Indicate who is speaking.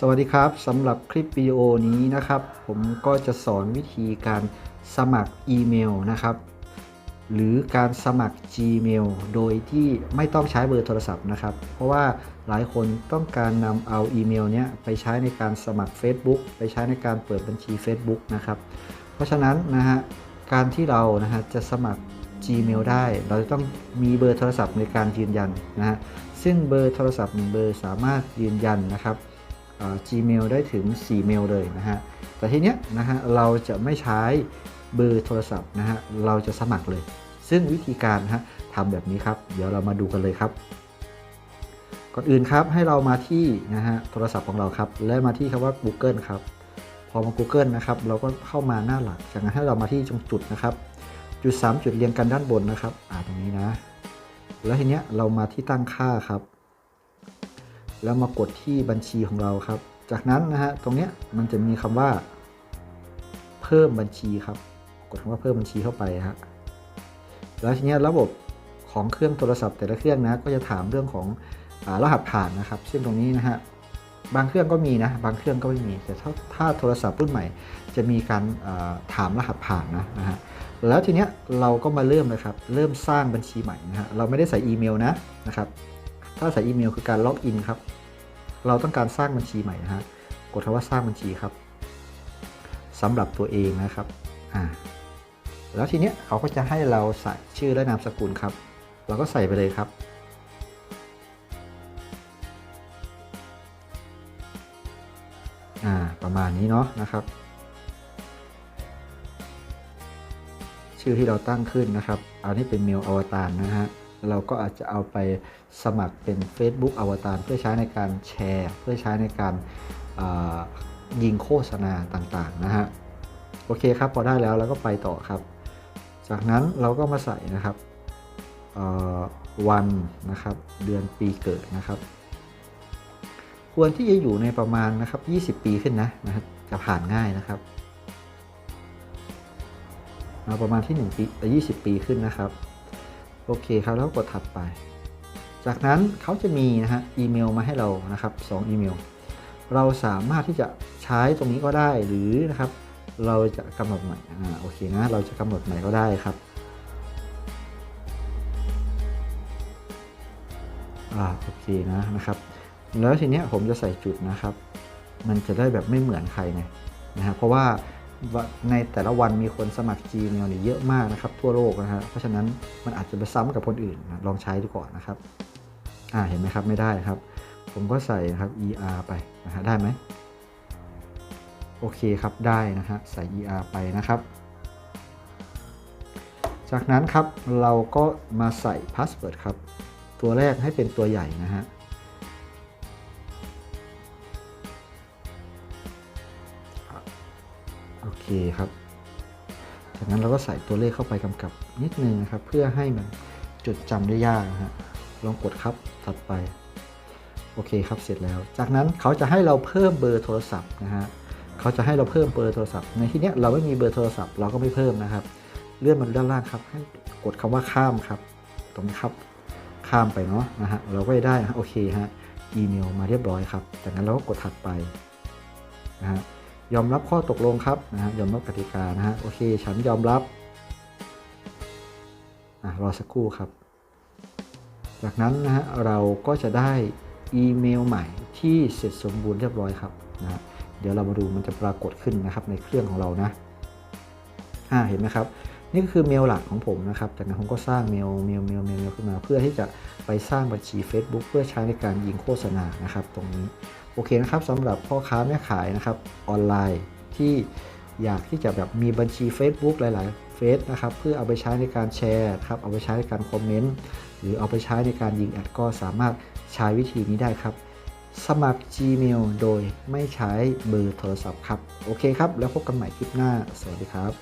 Speaker 1: สวัสดีครับสำหรับคลิปวิดีโอนี้นะครับ ผมก็จะสอนวิธีการสมัครอีเมลนะครับ หรือการสมัคร Gmail โดยที่ไม่ต้องใช้เบอร์โทรศัพท์นะครับ เพราะว่าหลายคนต้องการนำเอาอีเมลเนี้ยไปใช้ในการสมัคร Facebook ไปใช้ในการเปิดบัญชี Facebook นะครับ เพราะฉะนั้นนะฮะการที่เรานะฮะจะสมัคร Gmail ได้ เราจะต้องมีเบอร์โทรศัพท์ในการยืนยันนะฮะซึ่งเบอร์โทรศัพท์หนึ่งเบอร์สามารถยืนยันนะครับ Gmail ได้ถึง 4 เมลเลยนะฮะ แต่ทีเนี้ยนะฮะเราจะไม่ใช้เบอร์โทรศัพท์นะฮะ เราจะสมัครเลย ซึ่งวิธีการนะฮะทำแบบนี้ครับ เดี๋ยวเรามาดูกันเลยครับ ก่อนอื่นครับให้เรามาที่นะฮะโทรศัพท์ของเราครับ และมาที่คำว่า Google ครับ พอมา Google นะครับ เราก็เข้ามาหน้าหลัก จากนั้นให้เรามาที่ตรงจุดนะครับ จุด 3 จุดเรียงกันด้านบนนะครับ อ่าตรงนี้นะ แล้วทีเนี้ยเรามาที่ตั้งค่าครับ แล้วมากดที่บัญชีของเราครับ จากนั้นนะฮะตรงเนี้ยมันจะมีคำว่า เพิ่มบัญชีครับ กดคำว่าเพิ่มบัญชีเข้าไปฮะแล้วทีเนี้ยระบบของเครื่องโทรศัพท์แต่ละเครื่องนะก็จะถามเรื่องของอรหัสผ่านนะครับซึ่งตรงนี้นะฮะบางเครื่องก็มีนะบางเครื่องก็ไม่มี แต่ถ้าถ้าโทรศัพท์รุ่นใหม่ จะมีการถามรหัสผ่านนะนะฮะแล้วทีเนี้ยเราก็มาเริ่มเลยครับ เริ่มสร้างบัญชีใหม่นะฮะเราไม่ได้ใส่อีเมลนะนะครับ ถ้าใส่อีเมลคือการล็อกอินครับ เราต้องการสร้างบัญชีใหม่นะฮะ กดคำว่าสร้างบัญชีครับสำหรับตัวเองนะครับ อ่า แล้วทีเนี้ยเขาก็จะให้เราใส่ชื่อและนามสกุลครับ เราก็ใส่ไปเลยครับ อ่า ประมาณนี้เนาะนะครับ ชื่อที่เราตั้งขึ้นนะครับ เอานี่เป็นเมลอวตารนะฮะ เราก็อาจจะเอาไปสมัครเป็น Facebook อวตารเพื่อใช้ในการแชร์ เพื่อใช้ในการยิงโฆษณาต่างๆนะฮะโอเคครับพอได้แล้วเราก็ไปต่อครับ จากนั้นเราก็มาใส่นะครับวันนะครับเดือนปีเกิดนะครับ ควรที่จะอยู่ในประมาณนะครับ 20 ปีขึ้นนะนะครับจะผ่านง่ายนะครับเอาประมาณที่1ปีแต่20 ปีขึ้นนะครับ โอเคครับแล้วกดถัดไป จากนั้นเขาจะมีนะฮะอีเมลมาให้เรานะครับ2อีเมล เราสามารถที่จะใช้ตรงนี้ก็ได้หรือนะครับ เราจะกำหนดใหม่อ่าโอเคนะเราจะกำหนดใหม่ก็ได้ครับอ่าโอเคนะนะครับ แล้วทีเนี้ยผมจะใส่จุดนะครับ มันจะได้แบบไม่เหมือนใครไงนะฮะเพราะว่า ในแต่ละวันมีคนสมัคร Gmail เนี่ยเยอะมากนะครับ ทั่วโลกนะฮะเพราะฉะนั้นมันอาจจะไปซ้ำกับคนอื่นนะลองใช้ดูก่อนนะครับอ่าเห็นไหมครับไม่ได้ครับ ผมก็ใส่นะครับ er ไปนะฮะได้ไหมโอเคครับได้นะฮะใส่ er ไปนะครับ จากนั้นครับเราก็มาใส่พาสเวิร์ดครับ ตัวแรกให้เป็นตัวใหญ่นะฮะ คครับ จากนั้นเราก็ใส่ตัวเลขเข้าไปกำกับนิดนึงนะครับ เพื่อให้มันจดจำได้ยากนะฮะลองกดครับถัดไป โอเคครับเสร็จแล้ว จากนั้นเขาจะให้เราเพิ่มเบอร์โทรศัพท์นะฮะเขาจะให้เราเพิ่มเบอร์โทรศัพท์ ในที่นี้เราไม่มีเบอร์โทรศัพท์เราก็ไม่เพิ่มนะครับ เลื่อนมาด้านล่างครับ ให้กดคำว่าข้ามครับ ตรงนี้ครับ ข้ามไปเนาะนะฮะเราก็ได้โอเคฮะอีเมลมาเรียบร้อยครับ จากนั้นเราก็กดถัดไปนะฮะ ยอมรับข้อตกลงครับนะฮะยอมรับกติกานะฮะโอเค ฉันยอมรับอะรอสักครู่ครับ จากนั้นนะฮะเราก็จะได้อีเมลใหม่ที่เสร็จสมบูรณ์เรียบร้อยครับนะเดี๋ยวเรามาดูมันจะปรากฏขึ้นนะครับในเครื่องของเรานะอ่าเห็นไหมครับ นี่ก็คือเมลหลักของผมนะครับ จากนั้นผมก็สร้างเมลเมลเมลเมลเมลขึ้นมา เพื่อที่จะไปสร้างบัญชี Facebook เพื่อใช้ในการยิงโฆษณานะครับ ตรงนี้ โอเคนะครับสำหรับพ่อค้าแม่ขายนะครับออนไลน์ที่อยากที่จะแบบมีบัญชี Facebook หลาย ๆ เฟซนะครับเพื่อเอาไปใช้ในการแชร์ครับเอาไปใช้ในการคอมเมนต์หรือเอาไปใช้ในการยิงแอดก็สามารถใช้วิธีนี้ได้ครับ สมัคร Gmail โดยไม่ใช้เบอร์โทรศัพท์ครับ โอเคครับ แล้วพบกันใหม่คลิปหน้า สวัสดีครับ